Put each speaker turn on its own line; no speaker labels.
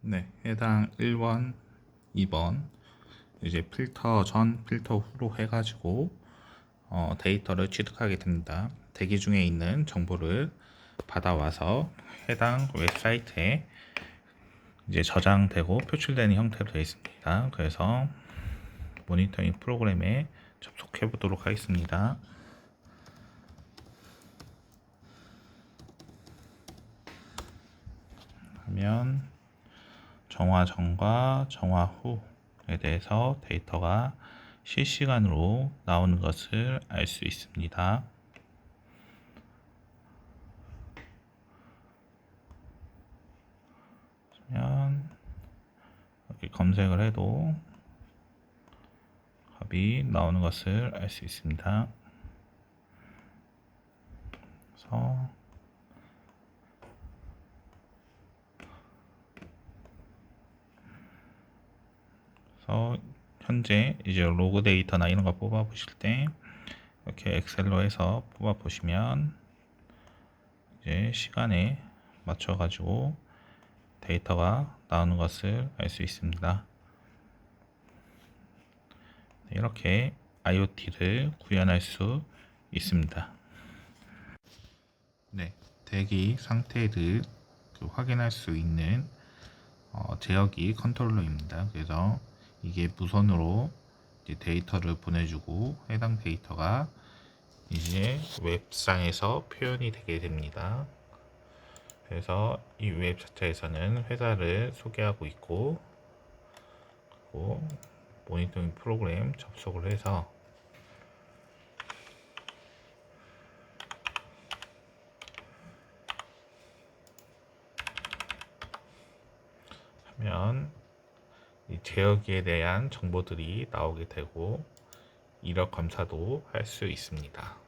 네, 해당 1번, 2번 이제 필터 전, 필터 후로 해가지고 어, 데이터를 취득하게 됩니다. 대기 중에 있는 정보를 받아와서 해당 웹사이트에 이제 저장되고 표출되는 형태로 되어 있습니다. 그래서 모니터링 프로그램에 접속해 보도록 하겠습니다. 하면 정화 전과 정화 후에 대해서 데이터가 실시간으로 나오는 것을 알 수 있습니다. 그러면 이렇게 검색을 해도 값이 나오는 것을 알 수 있습니다. 그래서 그래서 현재 이제 로그 데이터나 이런 거 뽑아 보실 때 이렇게 엑셀로 해서 뽑아 보시면 이제 시간에 맞춰 가지고 데이터가 나오는 것을 알 수 있습니다. 네, 이렇게 IoT를 구현할 수 있습니다. 네, 대기 상태를 그 확인할 수 있는 어, 제어기 컨트롤러입니다. 그래서 이게 무선으로 데이터를 보내주고 해당 데이터가 이제 웹상에서 표현이 되게 됩니다. 그래서 이웹 자체에서는 회사를 소개하고 있고 그리고 모니터링 프로그램 접속을 해서 하면 이 제어기에 대한 정보들이 나오게 되고 이력 검사도 할 수 있습니다.